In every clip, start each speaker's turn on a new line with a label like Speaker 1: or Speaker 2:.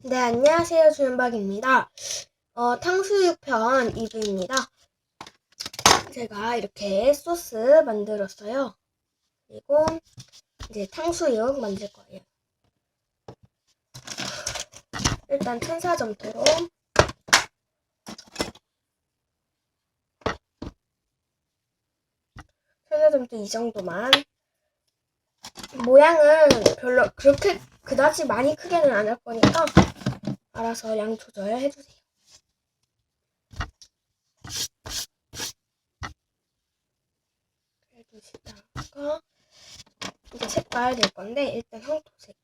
Speaker 1: 네, 안녕하세요. 주연박입니다. 어, 탕수육 편 2부입니다. 제가 이렇게 소스 만들었어요. 그리고 이제 탕수육 만들 거예요. 일단 천사점토로 천사점토 이 정도만 모양은 별로 그렇게 그다지 많이 크게는 안 할 거니까 알아서 양 조절 해 주세요. 해주시다가 이제 색깔 낼 건데 일단 황토색.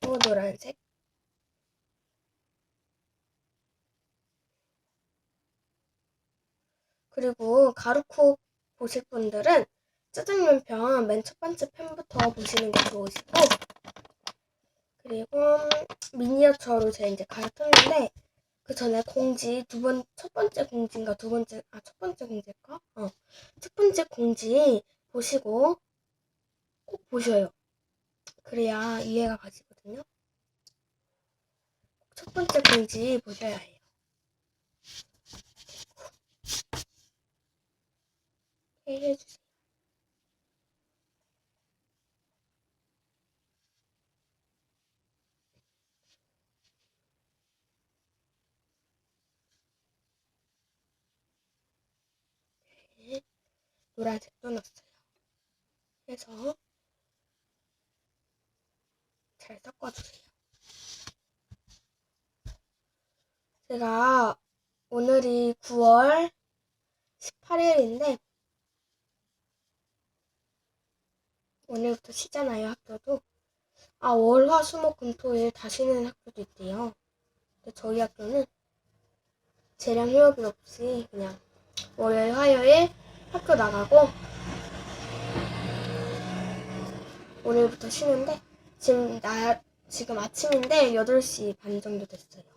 Speaker 1: 또 노란색. 그리고 가루코 보실 분들은 짜장면 편 맨 첫 번째 편부터 보시는 게 좋으시고 그리고 미니어처로 제가 이제 갈아탔는데 그 전에 공지 두 번 첫 번째 공지인가 두 번째 아 첫 번째 공지일까? 어 첫 번째 공지 보시고 꼭 보셔요. 그래야 이해가 가시거든요. 첫 번째 공지 보셔야 해요. 이렇게 해주세요. 네, 노란색도 넣었어요. 해서 잘 섞어주세요. 제가 오늘이 9월 18일인데 오늘부터 쉬잖아요, 학교도. 아, 월, 화, 수, 목, 금, 토, 일 다시는 학교도 있대요. 근데 저희 학교는 재량 휴업이 없이 그냥 월요일, 화요일 학교 나가고 오늘부터 쉬는데 지금 나 지금 아침인데 8시 반 정도 됐어요.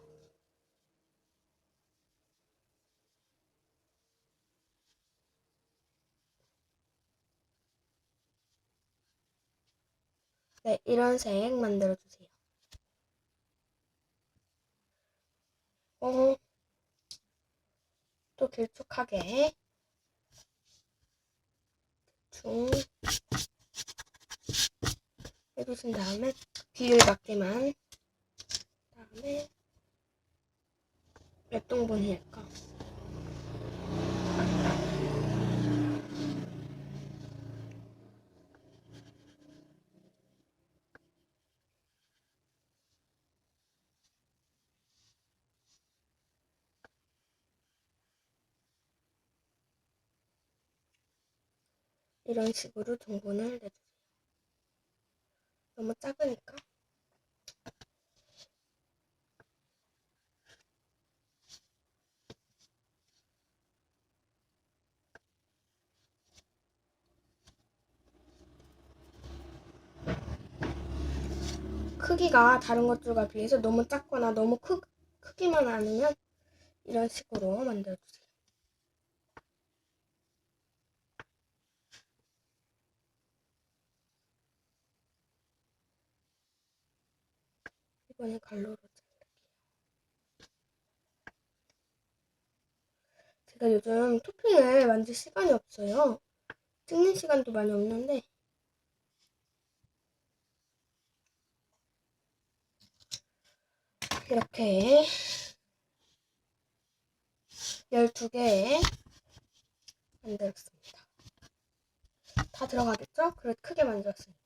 Speaker 1: 네, 이런 색 만들어 주세요. 어, 또 길쭉하게 대충 해주신 다음에 비율 맞게만 다음에 몇 동분이 할까? 이런 식으로 동분을 내주세요. 너무 작으니까. 크기가 다른 것들과 비해서 너무 작거나 너무 크, 크기만 않으면 이런 식으로 만들어주세요. 이번에 갈로로 자를게요. 제가 요즘 토핑을 만들 시간이 없어요. 찍는 시간도 많이 없는데 이렇게 12개 만들었습니다. 다 들어가겠죠? 그래 크게 만들었으니까.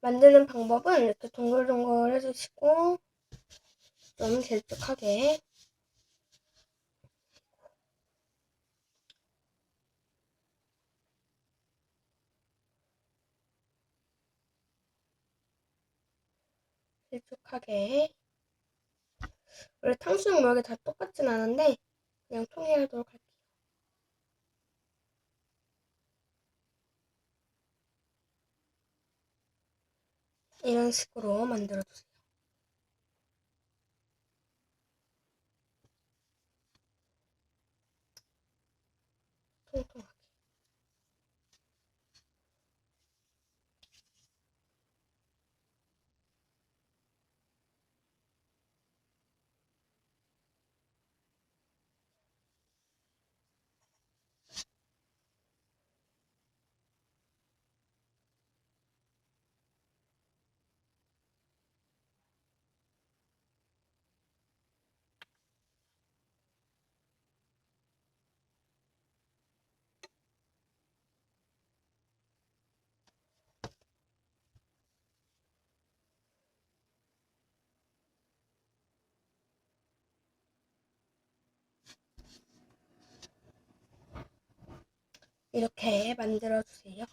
Speaker 1: 만드는 방법은 이렇게 동글동글 해주시고 좀 길쭉하게 길쭉하게 원래 탕수육 모양이 다 똑같진 않은데 그냥 통일하도록 할게요. 이런 식으로 만들어 주세요. 이렇게 만들어 주세요.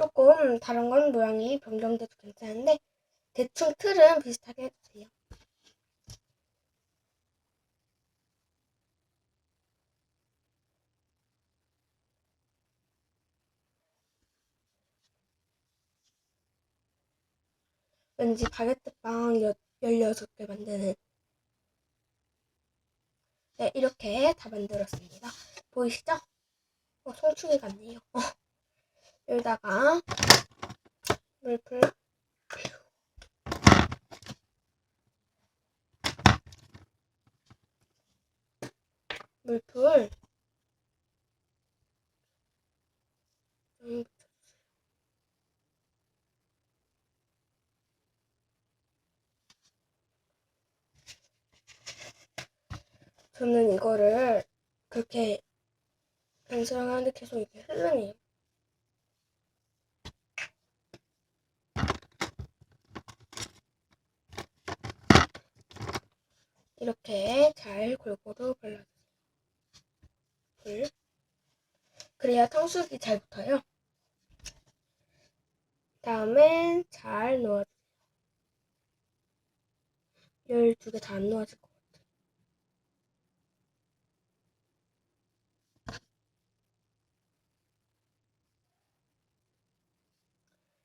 Speaker 1: 조금 다른 건 모양이 변경돼도 괜찮은데 대충 틀은 비슷하게 해주세요. 왠지 바게트빵 16개 만드는 네, 이렇게 다 만들었습니다. 보이시죠? 어, 송충이 같네요. 어. 여기다가 물풀 물풀 좀 저는 이거를 그렇게 연습을 하는데 계속 이렇게 흐르네요. 이렇게 잘 골고루 발라주세요. 불. 그래야 탕수육이 잘 붙어요. 다음에 잘 놓아주세요. 12개 다안 놓아질 것 같아요.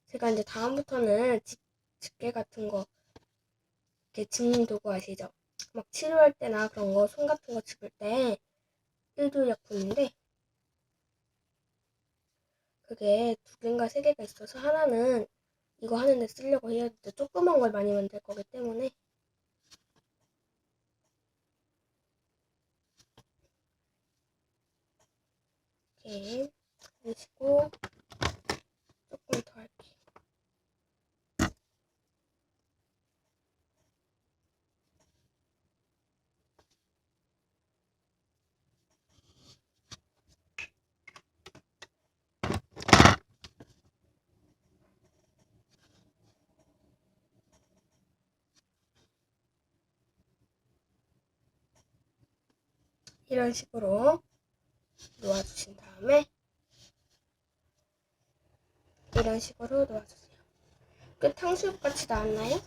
Speaker 1: 제가 이제 다음부터는 집, 집게 같은 거, 이렇게 집는 도구 아시죠? 막 치료할 때나 그런 거, 손 같은 거 집을 때, 일조약품인데, 그게 두 개인가 세 개가 있어서 하나는 이거 하는데 쓰려고 해야 돼. 조그만 걸 많이 만들 거기 때문에. 이렇게 하시고, 이런 식으로 놓아주신 다음에 이런 식으로 놓아주세요. 그 탕수육 같이 나왔나요?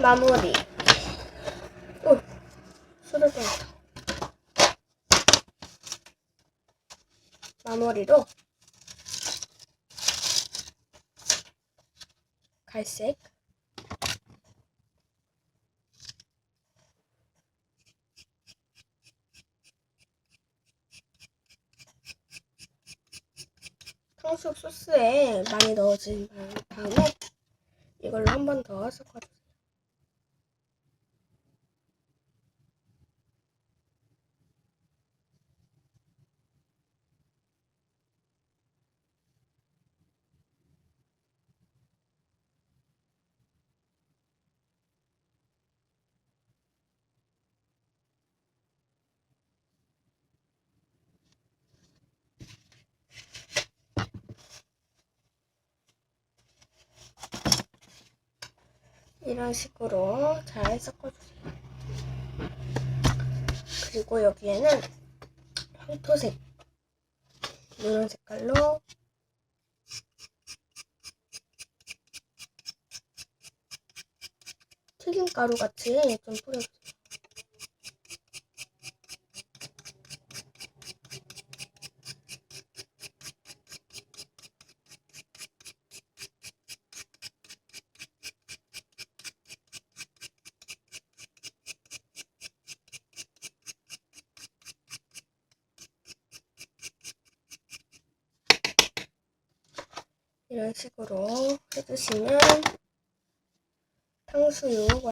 Speaker 1: 마무리. 오, 술을 뻔했다. 마무리로 갈색 탕수육 소스에 많이 넣어진 다음에 이걸로 한 번 더 섞어주세요. 이런 식으로 잘 섞어주세요. 그리고 여기에는 황토색 이런 색깔로 튀김가루 같이 좀 뿌려주세요. 이런 식으로 해주시면 탕수육